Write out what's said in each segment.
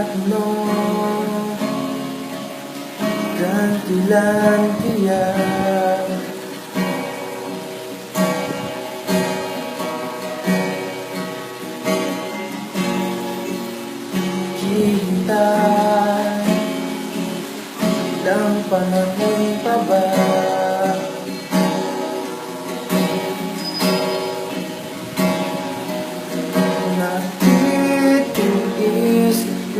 ano Gantilan tiyan Hihintay Ilang panahon pa ba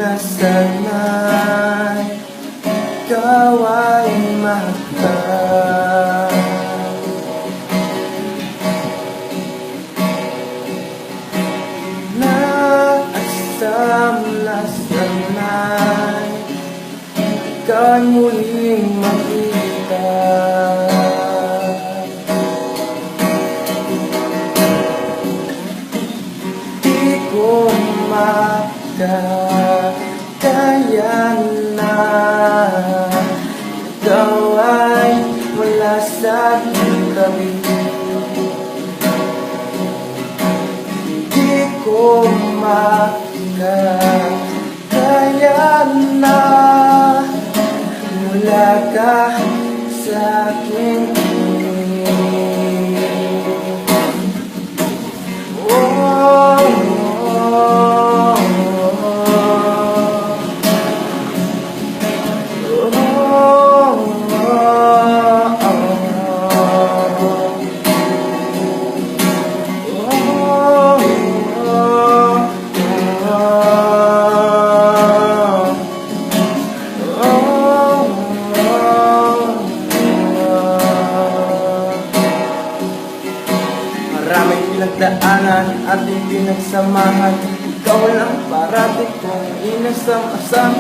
na sana'y Ikaw ay mahal Naasam na sana'y Ikaw ay muling makita ko makakaya na Wala ka sa aking Pinagdaanan ating pinagsamahan Ikaw lang parating kong inasam-asam.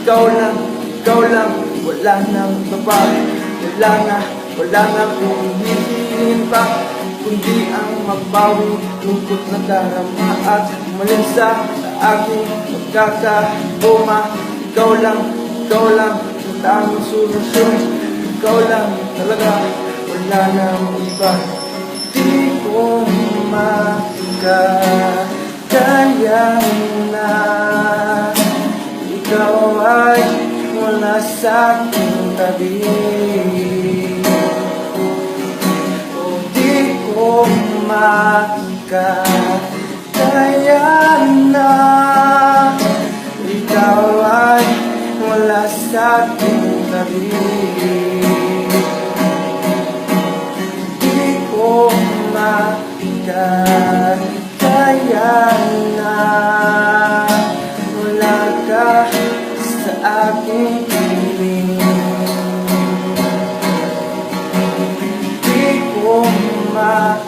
Ikaw lang, ikaw lang, wala nang babae. Wala na, wala na kung hihingin pa. Kundi ang magbawi, lungkot na darama At umalis sa aking pagkakauma. Ikaw lang, ikaw lang, ang solusyon. Ikaw lang talaga, wala nang iba. Di makakaya na. Ikaw ay wala sa aking tabi. O di ko makakaya na. Ikaw ay wala sa aking tabi. Di ko na. Wala sa aking piling Di ko makakaya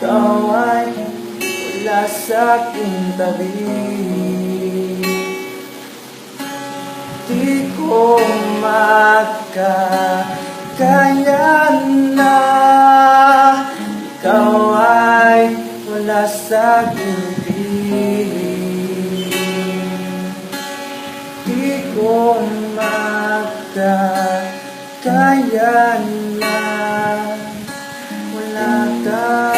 Ikaw ay wala sa aking tabi. Di ko makakaya na Ikaw ay wala sa aking piling. Di ko makakaya na Wala ka